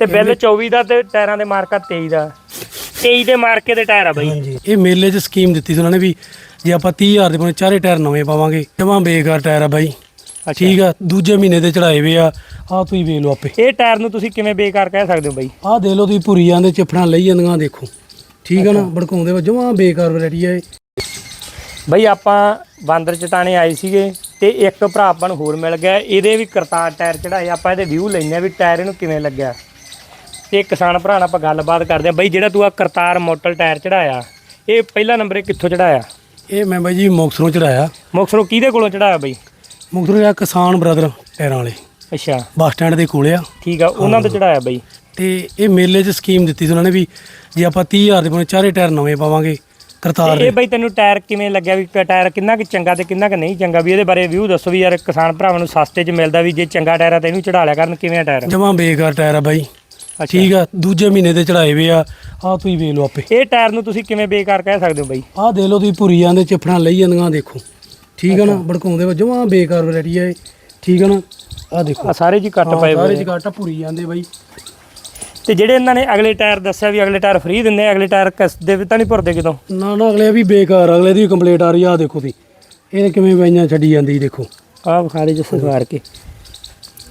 ਤੇ ਬਿੱਲ 24 ਦਾ ਤੇ ਟਾਇਰਾਂ ਦੇ ਮਾਰਕਾ 23 ਦਾ। 23 ਦੇ ਮਾਰਕੇ ਦੇ ਟਾਇਰ ਆ ਬਾਈ। ਹਾਂਜੀ। ਇਹ ਮੇਲੇ 'ਚ ਸਕੀਮ ਦਿੱਤੀ ਸੀ ਉਹਨਾਂ ਨੇ ਵੀ ਜੇ ਆਪਾਂ 30000 ਦੇ ਪਾਉਣੇ ਚਾਰੇ ਟਾਇਰ ਨਵੇਂ ਪਾਵਾਂਗੇ। ਜਮਾਂ ਬੇਕਾਰ ਟਾਇਰ ਆ ਬਾਈ। ਠੀਕ ਆ ਦੂਜੇ ਮਹੀਨੇ ਦੇ ਚੜਾਏ ਵੇ ਆ। ਆਹ ਤੁਸੀਂ ਵੇਖ ਲਓ ਆਪੇ। ਇਹ ਟਾਇਰ ਨੂੰ ਤੁਸੀਂ ਕਿਵੇਂ ਬੇਕਾਰ ਕਹਿ ਸਕਦੇ ਹੋ ਬਾਈ? ਆਹ ਦੇਖ ਲਓ ਤੁਸੀਂ ਭੁਰੀ ਜਾਂਦੇ ਚਿਫੜਾਂ ਲਈ ਜਾਂਦੀਆਂ ਦੇਖੋ। ਠੀਕ ਆ ਨਾ ਭੜਕਾਉਂਦੇ ਵਾ ਜਮਾਂ ਬੇਕਾਰ ਵੈਰਾਈਟੀ ਆ ਇਹ। ਬਈ ਆਪਾਂ ਬਾਂਦਰ ਚਟਾਣੇ ਆਏ ਸੀਗੇ ਤੇ ਇੱਕ ਭਰਾ ਆਪਾਂ ਨੂੰ ਹੋਰ ਮਿਲ ਗਿਆ। ਇਹਦੇ ਵੀ ਕਰਤਾਰ ਟਾਇਰ ਚੜਾਏ। ਆਪਾਂ ਇਹਦੇ ਵਿਊ ਲੈਣੇ ਆ ਵੀ ਟਾਇਰ ਇਹਨੂੰ ਕਿਵੇਂ ਲੱਗਿਆ। ਤੇ ਕਿਸਾਨ ਭਰਾ ਨਾਲ ਆਪਾਂ ਗੱਲਬਾਤ ਕਰਦੇ ਆ ਬਈ ਜਿਹੜਾ ਤੂੰ ਆ ਕਰਤਾਰ ਮੋਟਲ ਟਾਇਰ ਚੜਾਇਆ ਇਹ ਪਹਿਲਾ ਨੰਬਰ ਇਹ ਕਿੱਥੋਂ ਚੜਾਇਆ? ਇਹ ਮੈਂ ਬਾਈ ਜੀ ਮੁਕਤਸਰੋਂ ਚੜਾਇਆ। ਮੁਕਸਰੋਂ ਕਿਹਦੇ ਕੋਲੋਂ ਚੜਾਇਆ ਬਈ? ਮੁਕਤਸਰੋਂ ਆ ਕਿਸਾਨ ਬ੍ਰਦਰ ਟਾਇਰਾਂ ਵਾਲੇ। ਅੱਛਾ। ਬੱਸ ਸਟੈਂਡ ਦੇ ਕੋਲੇ ਆ। ਠੀਕ ਆ ਉਹਨਾਂ ਤੋਂ ਚੜਾਇਆ ਬਈ? ਤੇ ਇਹ ਮੇਲੇ 'ਚ ਸਕੀਮ ਦਿੱਤੀ ਸੀ ਉਹਨਾਂ ਨੇ ਵੀ ਜੇ ਆਪਾਂ 30000 ਦੇ ਪਾਉਣੇ ਚਾਰੇ ਟਾਇਰ ਨਵੇਂ ਪਾਵਾਂਗੇ ਕਰਤਾਰ ਇਹ ਬਈ ਤੈਨੂੰ ਟਾਇਰ ਕਿਵੇਂ ਲੱਗਿਆ ਵੀ ਟਾਇਰ ਕਿੰਨਾ ਕਿ ਚੰਗਾ ਤੇ ਕਿੰਨਾ ਕਿ ਨਹੀਂ ਚੰਗਾ? ਵੀ ਇਹਦੇ ਬਾਰੇ ਵਿਊ ਦੱਸੋ ਵੀ ਯਾਰ ਕਿਸਾਨ ਭਰਾਵਾਂ ਨੂੰ ਸਸਤੇ 'ਚ ਮਿਲਦਾ ਵੀ ਜੇ ਚੰਗਾ ਟਾਇਰ ਆ ਤਾਂ ਇਹਨੂੰ ਚੜਾ ਲਿਆ ਕਰਨ ਕਿਵੇਂ ਆ ਟਾਇਰ? ਜਮਾਂ ਬੇਕਾਰ ਟਾਇਰ ਆ ਬਾਈ। ਠੀਕ ਆ ਦੂਜੇ ਮਹੀਨੇ ਦੇ ਚੜਾਏ ਵੇ ਆ। ਆਹ ਤੁਸੀਂ ਵੇਖ ਲਓ ਆਪੇ। ਇਹ ਟਾਇਰ ਨੂੰ ਤੁਸੀਂ ਕਿਵੇਂ ਬੇਕਾਰ ਕਹਿ ਸਕਦੇ ਹੋ ਬਈ? ਆਹ ਦੇਖ ਲਓ ਤੁਸੀਂ ਭੁਰੀ ਜਾਂਦੇ ਚਿਫੜਾਂ ਲਈ ਜਾਂਦੀਆਂ ਦੇਖੋ। ਠੀਕ ਆ ਨਾ ਭੜਕਾਉਂਦੇ ਵਾ ਜਮਾਂ ਬੇਕਾਰ ਵੈਰਾਈਟੀ ਆ ਇਹ। ਠੀਕ ਆ ਨਾ ਆਹ ਦੇਖੋ। ਆ ਸਾਰੇ ਜੀ ਕੱਟ ਹਾਂ, ਪਏ ਸਾਰੇ ਹੋਏ ਆ। ਜਗਾਟਾ ਭੁਰੀ ਜਾਂਦੇ ਬਾਈ। ਤੇ ਜਿਹੜੇ ਇਹਨਾਂ ਨੇ ਅਗਲੇ ਟਾਇਰ ਦੱਸਿਆ ਵੀ ਅਗਲੇ ਟਾਇਰ ਫ੍ਰੀ ਦਿੰਦੇ ਆ ਅਗਲੇ ਟਾਇਰ ਕਿਸ ਦੇ ਵੀ ਤਾਂ ਨਹੀਂ ਭਰਦੇ ਕਿਤੋਂ? ਨਾ ਨਾ ਅਗਲੇ ਵੀ ਬੇਕਾਰ ਅਗਲੇ ਦੀ ਕੰਪਲੀਟ ਆ ਰਹੀ ਆ ਆਹ ਦੇਖੋ ਤੁਸੀਂ। ਇਹ ਕਿਵੇਂ ਬਾਈਆਂ ਛੱਡੀ ਜਾਂਦੀ ਦੇਖੋ। ਆਹ ਵਿਖਾੜੇ ਜਿਸ ਸਵਾਰ ਕੇ।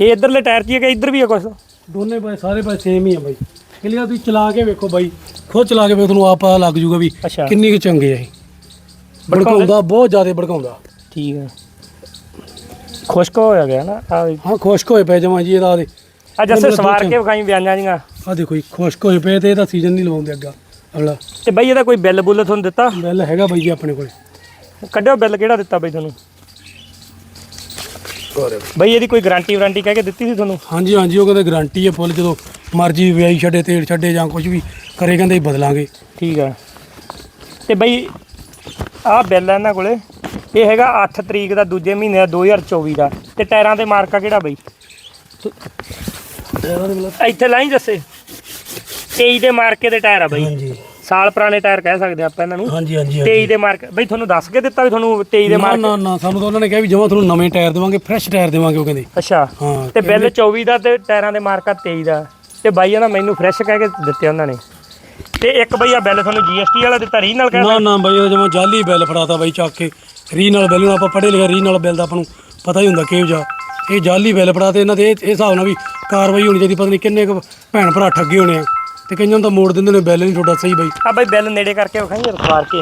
ਇਹ ਇਧਰਲੇ ਟਾਇਰ 'ਚ ਹੀ ਹੈ ਕਿ ਇਧਰ ਵੀ ਹੈ ਕੁਛ? ਦੋਨੇ ਬਾਈ ਸਾਰੇ ਬਾਈ ਸੇਮ ਹੀ ਆ ਬਾਈ। ਕਲੀਅਰ ਤੁਸੀਂ ਚਲਾ ਕੇ ਵੇਖੋ ਬਾਈ ਖੁਦ ਚਲਾ ਕੇ ਵੇਖ ਤੁਹਾਨੂੰ ਆਪ ਪਤਾ ਲੱਗ ਜੂਗਾ ਵੀ ਅੱਛਾ। ਕਿੰਨੀ ਕੁ ਚੰਗੇ ਆ ਇਹ। ਭੜਕਾਉਂਦਾ? ਬਹੁਤ ਜ਼ਿਆਦਾ ਭੜਕਾਉਂਦਾ। ਠੀਕ ਹੈ ਖੁਸ਼ਕ ਹੋਇਆ ਗਿਆ ਨਾ ਆ ਹਾਂ ਖੁਸ਼ਕ ਹੋਏ ਪਏ ਜਮਾਂ ਜੀ ਇਹਦਾ ਦੇ ਆ ਜੱਸੇ ਸਵਾਰ ਕੇ ਵਿਖਾਈ ਬਿਆਨਾਂ ਜੀਆਂ। ਆ ਦੇਖੋ ਜੀ ਖੁਸ਼ਕ ਹੋਏ ਪਏ ਤੇ ਇਹਦਾ ਸੀਜ਼ਨ ਨਹੀਂ ਲਵਾਉਂਦੇ ਅੱਗਾ ਅਗਲਾ। ਤੇ ਬਈ ਇਹਦਾ ਕੋਈ ਬਿੱਲ ਬੁੱਲ ਤੁਹਾਨੂੰ ਦਿੱਤਾ? ਬਿੱਲ ਹੈਗਾ ਬਾਈ ਜੀ ਆਪਣੇ ਕੋਲੇ। ਕੱਢਿਓ ਬਿੱਲ ਕਿਹੜਾ ਦਿੱਤਾ ਬਈ ਤੁਹਾਨੂੰ? ਬਈ ਇਹਦੀ ਕੋਈ ਗਾਰੰਟੀ ਵਾਰੰਟੀ ਕਹਿ ਕੇ ਦਿੱਤੀ ਸੀ ਤੁਹਾਨੂੰ? ਹਾਂਜੀ ਹਾਂਜੀ ਉਹ ਕਹਿੰਦੇ ਗਾਰੰਟੀ ਹੈ ਫੁੱਲ ਜਦੋਂ ਮਰਜ਼ੀ ਵਿਆਹੀ ਛੱਡੇ ਤੇਲ ਛੱਡੇ ਜਾਂ ਕੁਝ ਵੀ ਕਰੇ ਕਹਿੰਦੇ ਬਦਲਾਂਗੇ। ਠੀਕ ਆ। ਤੇ ਬਈ ਆਹ ਬਿੱਲ ਹੈ ਇਹਨਾਂ ਕੋਲੇ ਇਹ ਹੈਗਾ 8 ਤਰੀਕ ਦਾ ਦੂਜੇ ਮਹੀਨੇ ਦਾ 2024 ਦਾ। ਤੇ ਟਾਇਰਾਂ ਤੇ ਮਾਰਕਾ ਕਿਹੜਾ ਬਈ? ਇੱਥੇ ਲਾਈ ਦੱਸੇ। 23 ਦੇ ਮਾਰਕੇ ਦੇ ਟਾਇਰ ਆ ਬਈ। ਹਾਂਜੀ। ਸਾਲ ਪੁਰਾਣੇ ਟਾਇਰ ਕਹਿ ਸਕਦੇ ਆਪਾਂ ਇਹਨਾਂ ਨੂੰ। ਹਾਂਜੀ ਹਾਂਜੀ 23 ਦੇ ਮਾਰਕੇ। ਬਈ ਤੁਹਾਨੂੰ ਦੱਸ ਕੇ ਦਿੱਤਾ ਵੀ ਤੁਹਾਨੂੰ 23 ਦੇ ਮਾਰਕੇ। ਨਾ ਨਾ ਸਾਨੂੰ ਤਾਂ ਉਹਨਾਂ ਨੇ ਕਿਹਾ ਵੀ ਜਮਾ ਤੁਹਾਨੂੰ ਨਵੇਂ ਟਾਇਰ ਦੇਵਾਂਗੇ ਫਰੈਸ਼ ਟਾਇਰ ਦੇਵਾਂਗੇ ਉਹ ਕਹਿੰਦੇ। ਅੱਛਾ। ਹਾਂ ਤੇ ਬਿੱਲ 24 ਦਾ ਤੇ ਟਾਇਰਾਂ ਦੇ ਮਾਰਕਾ 23 ਦਾ। ਤੇ ਬਾਈ ਨਾ ਮੈਨੂੰ ਫਰੈਸ਼ ਕਹਿ ਕੇ ਦਿੱਤੇ ਉਹਨਾਂ ਨੇ। ਤੇ ਇੱਕ ਬਈ ਆ ਬਿੱਲ ਤੁਹਾਨੂੰ GST ਵਾਲਾ ਦਿੱਤਾ ਰੀ ਨਾਲ ਕਹਿ ਨਾ ਨਾ ਬਾਈ ਇਹ ਜਮਾ ਜਾਲੀ ਬਿੱਲ ਫੜਾਤਾ ਬਾਈ ਚੱਕ ਕੇ। ਰੀ ਨਾਲ ਬਿੱਲ ਨੂੰ ਆਪਾਂ ਪੜ੍ਹੇ ਲਿਖੇ ਰੀ ਨਾਲ ਬਿੱਲ ਦਾ ਆਪਾਂ ਨੂੰ ਪਤਾ ਹੀ ਹੁੰਦਾ ਕਿਹੋ ਜਿਹਾ। ਇਹ ਜਾਲੀ ਬਿੱਲ ਫੜਾਤੇ ਇਹਨਾਂ ਦੇ ਇਹ ਇਹ ਹਿਸਾਬ ਨਾਲ ਵੀ ਕਾਰਵਾਈ ਹੋਣੀ ਚਾਹੀਦੀ ਪਤਾ ਨਹੀਂ ਕਿੰਨੇ ਕੁ ਭੈਣ ਭਰਾ ਠੱਗੇ ਹੋਣੇ ਆ। ਤੇ ਕਈਆਂ ਨੂੰ ਤਾਂ ਮੋੜ ਦਿੰਦੇ ਨੇ, ਬੈਲ ਨਹੀਂ ਤੁਹਾਡਾ ਸਹੀ ਬਾਈ। ਆ ਬਾਈ, ਬਿੱਲ ਨੇੜੇ ਕਰਕੇ ਵਿਖਾਈ ਰਖਵਾਰ ਕੇ।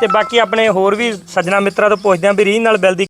ਤੇ ਬਾਕੀ ਆਪਣੇ ਹੋਰ ਵੀ ਸੱਜਣਾ ਮਿੱਤਰਾਂ ਤੋਂ ਪੁੱਛਦੇ ਆਂ ਵੀ ਰੀ ਨਾਲ ਬਿੱਲ ਦੀ